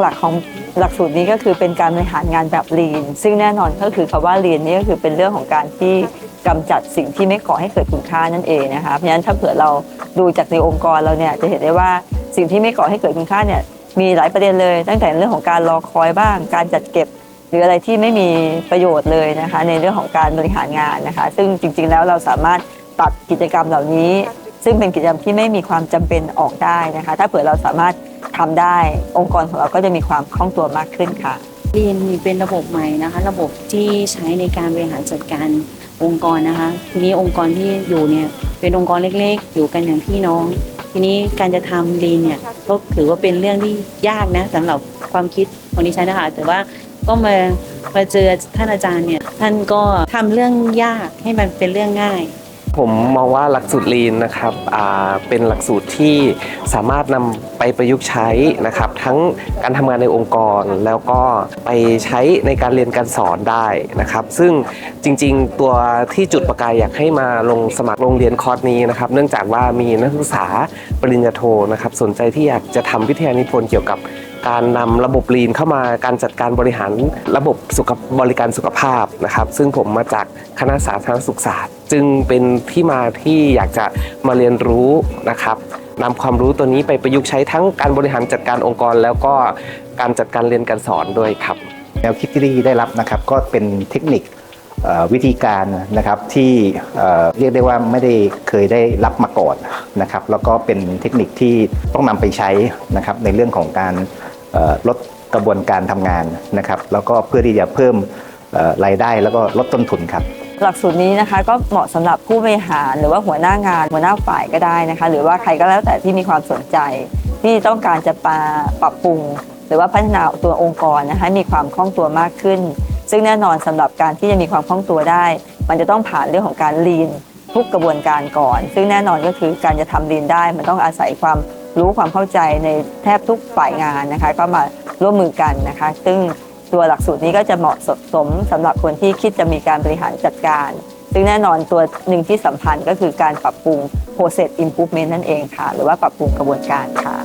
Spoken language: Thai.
หลักๆของหลักสูตรนี้ก็คือเป็นการบริหารงานแบบลีนซึ่งแน่นอนก็คือคำว่าลีนนี่ก็คือเป็นเรื่องของการที่กำจัดสิ่งที่ไม่ก่อให้เกิดคุณค่านั่นเองนะคะเพราะฉะนั้นถ้าเผื่อเราดูจากในองค์กรเราเนี่ยจะเห็นได้ว่าสิ่งที่ไม่ก่อให้เกิดคุณค่าเนี่ยมีหลายประเด็นเลย ตั้งแต่เรื่องของการรอคอยบ้าง การจัดเก็บ หรืออะไรที่ไม่มีประโยชน์เลยนะคะ ในเรื่องของการบริหารงานนะคะ ซึ่งจริง ๆ แล้วเราสามารถตัดกิจกรรมเหล่านี้ ซึ่งเป็นกิจกรรมที่ไม่มีความจำเป็นออกได้นะคะ ถ้าเผื่อเราสามารถ ทำได้ องค์กรของเราก็จะมีความคล่องตัวมากขึ้นค่ะเรีนมีเป็นระบบใหม่นะคะ ระบบที่ใช้ในการบริหารจัดการองค์กรนะคะ ทีนี้องค์กรที่อยู่เนี่ยเป็นองค์กรเล็กๆ อยู่กันอย่างพี่น้อง ทีนี้การจะทำลีนเนี่ยก็ถือว่าเป็นเรื่องที่ยากนะสำหรับความคิดของดิฉันนะคะ แต่ว่าก็มามาเจอท่านอาจารย์เนี่ยท่านก็ทำเรื่องยากให้มันเป็นเรื่องง่าย ผมมองว่าหลักสูตรลีนนะครับเป็นหลักสูตรที่สามารถนำไปประยุกต์ใช้นะครับ ทั้งการทำงานในองค์กรแล้วก็ไปใช้ในการเรียนการสอนได้นะครับ ซึ่งจริงๆ ตัวที่จุดประกายอยากให้มาลงสมัครโรงเรียนคอร์สนี้นะครับ เนื่องจากว่ามีนักศึกษาปริญญาโทนะครับ สนใจที่อยากจะทำวิทยานิพนธ์เกี่ยวกับ การนำระบบลีนเข้ามาการจัดการบริหารระบบสุขบริการสุขภาพนะครับ ซึ่งผมมาจากคณะสาธารณสุขศาสตร์ จึงเป็นที่มาที่อยากจะมาเรียนรู้นะครับนำความรู้ตัวนี้ไปประยุกต์ใช้ทั้งการบริหารจัดการองค์กร แล้วก็การจัดการเรียนการสอนด้วยครับแนวคิดที่ได้รับนะครับก็เป็นเทคนิควิธีการนะครับที่เรียกได้ว่าไม่ได้เคยได้รับมาก่อนนะครับแล้วก็เป็นเทคนิคที่ต้องนำไปใช้นะครับในเรื่องของการ ลดกระบวนการทำงานนะครับ แล้วก็เพื่อที่จะเพิ่มรายได้แล้วก็ลดต้นทุนครับหลักสูตรนี้นะคะก็เหมาะสำหรับผู้บริหารหรือว่าหัวหน้างาน หัวหน้าฝ่ายก็ได้นะคะ หรือว่าใครก็แล้วแต่ที่มีความสนใจ ที่ต้องการจะปาปรับปรุง หรือว่าพัฒนาตัวองค์กรนะคะให้มีความคล่องตัวมากขึ้น ซึ่งแน่นอนสำหรับการที่จะมีความคล่องตัวได้ มันจะต้องผ่านเรื่องของการลีนทุกกระบวนการก่อน ซึ่งแน่นอนก็คือการจะทำลีนได้มันต้องอาศัยความ รู้ความเข้าใจในแทบทุกฝ่ายงานนะคะ ก็มาร่วมมือกันนะคะ ซึ่งตัวหลักสูตรนี้ก็จะเหมาะสมสำหรับคนที่คิดจะมีการบริหารจัดการ ซึ่งแน่นอนตัวหนึ่งที่สำคัญก็คือการปรับปรุง process improvement นั่นเองค่ะ หรือว่าปรับปรุงกระบวนการค่ะ